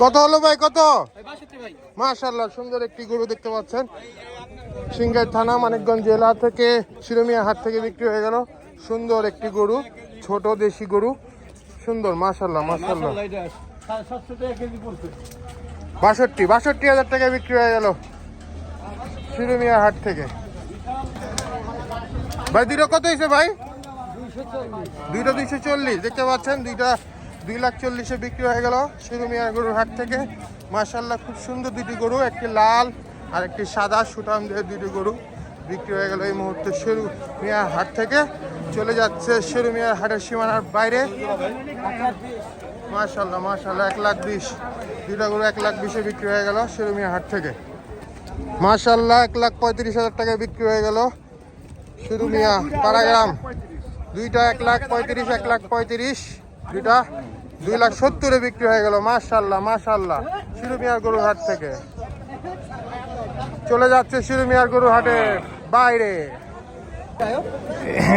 কত হলো ভাই কত? মাশাল্লাহ সুন্দর একটি গরু দেখতে পাচ্ছেন। সিংগাই থানা মানিকগঞ্জ জেলা থেকে শিরোমিয়া হাট থেকে বিক্রি হয়ে গেল। সুন্দর একটি গরু ছোট দেশি গরু। সুন্দর মাশাল্লাহ মাশাল্লাহ বাষট্টি বাষট্টি হাজার টাকায় বিক্রি হয়ে গেল শিরোমিয়া হাট থেকে। ভাই দুটো কত হয়েছে ভাই? দুইটা দুইশো চল্লিশ দেখতে পাচ্ছেন দুইটা দুই লাখ চল্লিশে বিক্রি হয়ে গেল শিরোমিয়া গরুর হাট থেকে। মার্শাল্লাহ খুব সুন্দর দুটি গরু, একটি লাল আর একটি সাদা সুটাম দিয়ে দুটি গরু বিক্রি হয়ে গেল এই মুহূর্তে শেরু মিয়ার হাট থেকে। চলে যাচ্ছে শেরু মিয়ার হাটের সীমানার বাইরে। মার্শাল্লাহ মার্শাল্লাহ এক লাখ বিশ। দুইটা গরু এক লাখ বিশে বিক্রি হয়ে গেল শেরু মিয়ার হাট থেকে। মার্শাল্লাহ এক লাখ পঁয়ত্রিশ হাজার টাকায় বিক্রি হয়ে গেল শেরু মিয়া পাড়াগ্রাম। দুইটা এক লাখ পঁয়ত্রিশ, এক লাখ পঁয়ত্রিশ। দুইটা দুই লাখ সত্তরে বিক্রি হয়ে গেল মাশাল্লাহ মাশাল্লাহ শিরুমিয়ার গরু হাট থেকে। চলে যাচ্ছে শিরুমিয়ার গরু হাটে বাইরে।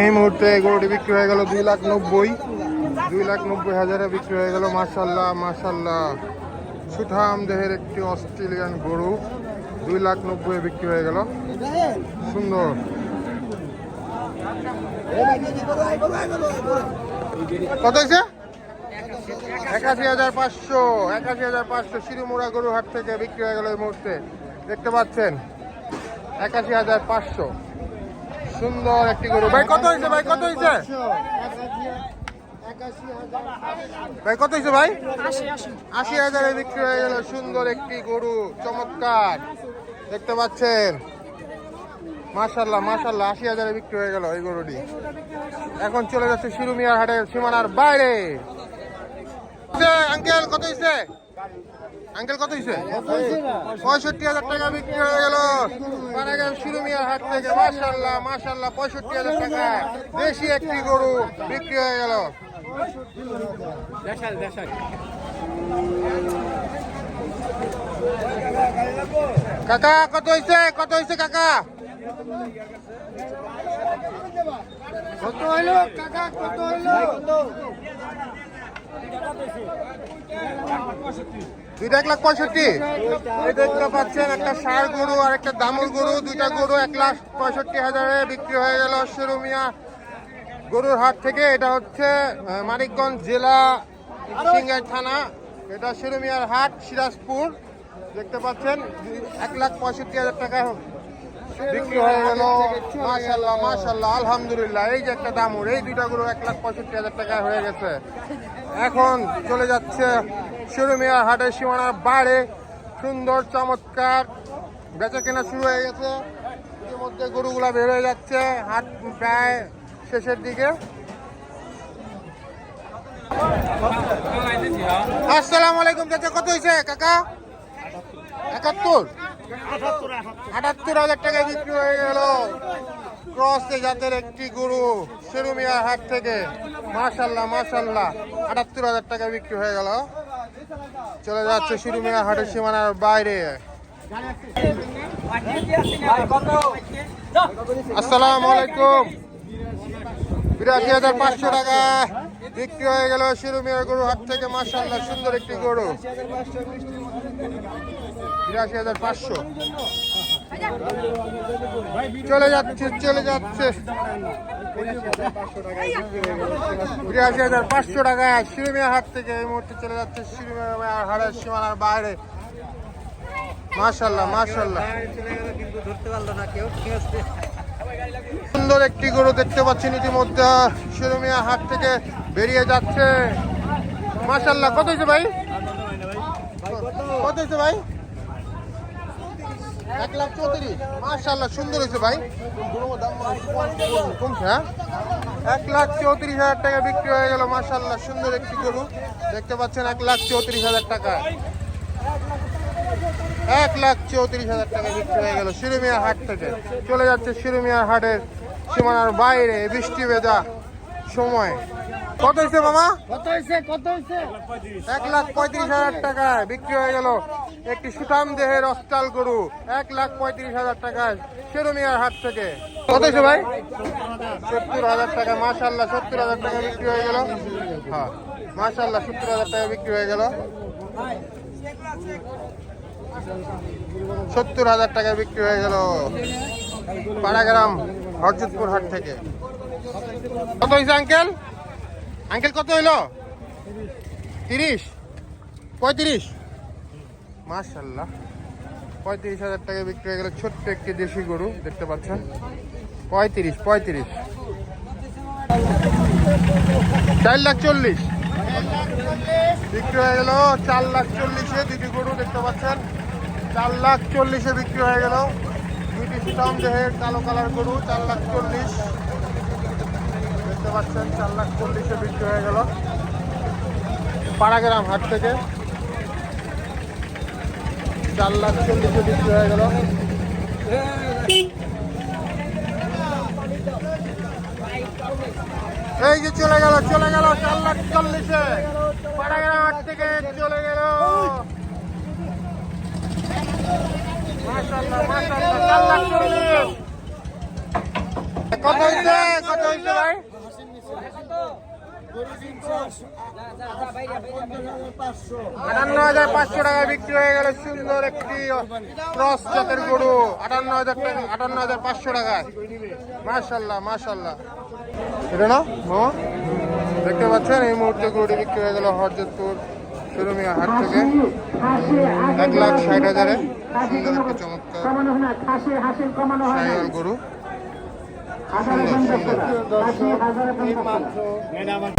এই মুহূর্তে গরুটি বিক্রি হয়ে গেল দুই লাখ নব্বই, দুই লাখ নব্বই হাজারে বিক্রি হয়ে গেল মাশাল্লাহ মাশাল্লাহ সুঠাম দেহের একটি অস্ট্রেলিয়ান গরু, দুই লাখ নব্বই বিক্রি হয়ে গেল। সুন্দর। কত হয়েছে? একাশি হাজার পাঁচশো, একাশি হাজার পাঁচশো শিরুমুড়া গরু হাট থেকে বিক্রি হয়ে গেল এই মুহূর্তে। দেখতে পাচ্ছেন, একাশি হাজার পাঁচশো। সুন্দর একটি গরু। ভাই, কত হয়েছে, ভাই, কত হয়েছে? ভাই, কত হয়েছে, ভাই? আশি হাজারে বিক্রি হয়ে গেল। সুন্দর একটি গরু, চমৎকার। দেখতে পাচ্ছেন মাশাল্লাহ মাশাল্লাহ আশি হাজারে বিক্রি হয়ে গেল এই গরুটি। এখন চলে যাচ্ছে শিরুমিয়ার হাটের সীমানার বাইরে। আঙ্কেল কত হয়েছে আঙ্কেল কত হয়েছে পঁয়ষট্টি হাজার টাকা বিক্রি হয়ে গেল। পানাগাম শিরুমিয়ার হাট থেকে। মাশাল্লাহ মাশাল্লাহ পঁয়ষট্টি হাজার টাকা। বেশি একটি গরু বিক্রি হয়ে গেল। কাকা কত হয়েছে কত হয়েছে কাকা? কত হইল কাকা? কত হইল? দুইটা এক লাখ পঁয়ষট্টি। এই দেখতে পাচ্ছেন একটা ষাড় গরু আর একটা দামুর গরু। দুইটা গরু এক লাখ পঁয়ষট্টি হাজারে বিক্রি হয়ে গেল শিরুমিয়া গরুর হাট থেকে। এটা হচ্ছে মানিকগঞ্জ জেলা সিংগাই থানা। এটা শিরুমিয়ার হাট, সিরাজপুর। দেখতে পাচ্ছেন, এক লাখ পঁয়ষট্টি হাজার টাকা বিক্রি হয়ে গেল। মাশাল্লাহ মাশাল্লাহ আলহামদুলিল্লাহ। এই যে একটা দামুর এই দুইটা গরু এক লাখ পঁয়ষট্টি হাজার টাকা হয়ে গেছে। এখন চলে যাচ্ছে শিরুমিয়া হাটের সীমানার বাইরে সুন্দর, চমৎকার, বেচা কেনা শুরু হয়ে গেছে। ইতিমধ্যে গরুগুলা বের হয়ে যাচ্ছে, হাট প্রায় শেষের দিকে। আসসালামু আলাইকুম, চাচা, কত হয়েছে কাকা? একাত্তর। আটাত্তর হাজার টাকায় বিক্রি হয়ে গেল। ক্রস জাতের একটি গরু, সেরুমিয়া হাট থেকে। মাশাল্লাহ মাশাল্লাহ। আটাত্তর হাজার টাকায় বিক্রি হয়ে গেল। চলে যাচ্ছে শিরুমিয়া হাটের সীমানার বাইরে। আসসালামু আলাইকুম। বিরাশি হাজার পাঁচশো টাকা। বিক্রি হয়ে গেল শিরুমিয়া গরু হাট থেকে মাশাল্লাহ সুন্দর একটি গরু। বিরাশি হাজার পাঁচশো। চলে যাচ্ছে চলে যাচ্ছে। বিরাশি হাজার পাঁচশো টাকা শিরুমিয়া হাট থেকে এই মুহূর্তে চলে যাচ্ছে শিরুমিয়া হাটের সীমানার বাইরে। মাশাল্লাহ মাশাল্লাহ সুন্দর একটি গরু দেখতে পাচ্ছেন ইতিমধ্যে শিরুমিয়া হাট থেকে। বেরিয়ে যাচ্ছে। মাশাল্লাহ কত হয়েছে ভাই? কত হয়েছে ভাই? এক লাখ চৌত্রিশ। মাশাল্লাহ সুন্দর হয়েছে ভাই। কমছে হ্যাঁ এক লাখ চৌত্রিশ হাজার টাকা বিক্রি হয়ে গেল মাশাল্লাহ সুন্দর একটি গরু। দেখতে পাচ্ছেন এক লাখ চৌত্রিশ হাজার টাকা। এক লাখ চৌত্রিশ হাজার টাকা বিক্রি হয়ে গেল শিরুমিয়া হাট থেকে। চলে যাচ্ছে শিরুমিয়া হাটের সীমানার বাইরে, বৃষ্টি ভেজা সময়। কত হয়েছে মামা? কত হয়েছে কত হয়েছে এক লাখ পঁয়ত্রিশ হাজার টাকায় বিক্রি হয়ে গেল একটি সুঠাম দেহের অস্টাল গরু এক লাখ পঁয়ত্রিশ হাজার টাকায় শেরুমিয়ার হাট থেকে। কত হয়েছে ভাই? সত্তর হাজার টাকা মাশাল্লাহ সত্তর হাজার টাকা বিক্রি হয়ে গেল। হ্যাঁ মাশাল্লাহ সত্তর হাজার টাকা বিক্রি হয়ে গেল। সত্তর হাজার টাকা বিক্রি হয়ে গেল পাড়াগ্রাম হরজতপুর হাট থেকে। কত হয়েছে আঙ্কেল? আঙ্কেল, কত হইল? তিরিশ। পঁয়ত্রিশ। মাশাল্লাহ পঁয়ত্রিশ হাজার টাকায় বিক্রি হয়ে গেল ছোট্ট একটি দেশি গরু, দেখতে পাচ্ছেন। পঁয়ত্রিশ পঁয়ত্রিশ। চার লাখ চল্লিশ। বিক্রি হয়ে গেল চার লাখ চল্লিশে দুটি গরু, দেখতে পাচ্ছেন। চার লাখ চল্লিশে বিক্রি হয়ে গেল। দুইটি সুতাম দেহের কালো কালার গরু, চার লাখ চল্লিশ। পাচ্ছেন, চার লাখ চল্লিশে বিক্রি হয়ে গেল। পাড়াগ্রাম হাট থেকে চার লাখ চল্লিশে বিক্রি হয়ে গেল। এই যে চলে গেল চলে গেল চার লাখ চল্লিশে। পাড়াগ্রাম হাট থেকে চলে গেল। কত হয়েছে কত হয়েছে ভাই? আটান্ন হাজার পাঁচশো টাকা বিক্রি হয়ে গেল সুন্দর একটি ক্রস জাতের গরু। আটান্ন হাজার টাকা আটান্ন হাজার পাঁচশো টাকায়। মাশাল্লাহ মাশাল্লাহ এটা না দেখতে পাচ্ছেন এই মুহূর্তে গরুটি বিক্রি হয়ে গেল হরজতপুর সুরমিয়া হাট থেকে। এক লাখ ষাট হাজারে। সুন্দর একটি চমৎকার গরু।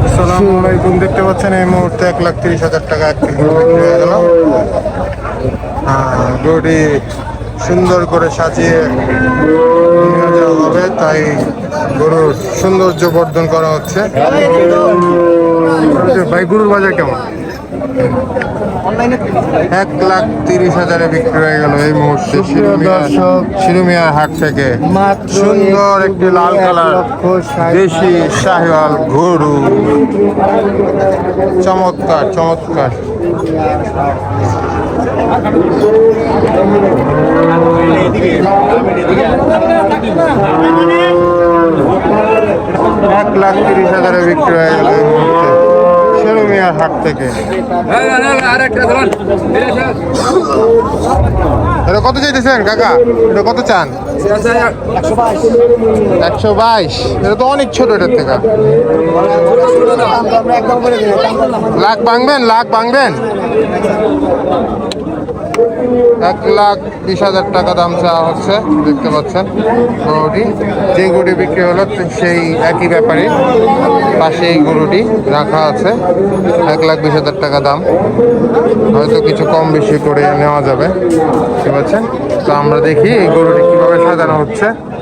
আসসালামু আলাইকুম দেখতে পাচ্ছেন এই মুহূর্তে এক লাখ তিরিশ হাজার টাকা হয়ে গেল। গরুটি সুন্দর করে সাজিয়ে নিয়ে যাওয়া হবে, তাই গরুর সৌন্দর্য বর্ধন করা হচ্ছে। ভাই, গরুর বাজার কেমন? এক লাখ তিরিশ হাজারে বিক্রি হয়ে গেল এই মুহূর্তে শিরুমিয়া- হাট থেকে। সুন্দর একটি লাল কালার দেশি শাহিওয়াল গরু। চমৎকার চমৎকার। এক লাখ তিরিশ হাজারে বিক্রি হয়ে গেল এই মুহূর্তে। শিরুমিয়ার হাট থেকে। এটা কত চাইতেছেন কাকা? এটা কত চান? একশো বাইশ। এটা তো অনেক ছোট এটার থেকে। লাখ ভাঙবেন লাখ ভাঙবেন। এক লাখ বিশ হাজার টাকা দাম চাওয়া হচ্ছে, দেখতে পাচ্ছেন গরুটি। যে গরুটি বিক্রি হলো, সেই একই ব্যাপারে পাশে এই গরুটি রাখা আছে, এক লাখ বিশ হাজার টাকা দাম। হয়তো কিছু কম বেশি করে নেওয়া যাবে ঠিক আছে তো আমরা দেখি এই গরুটি কীভাবে সাজানো হচ্ছে।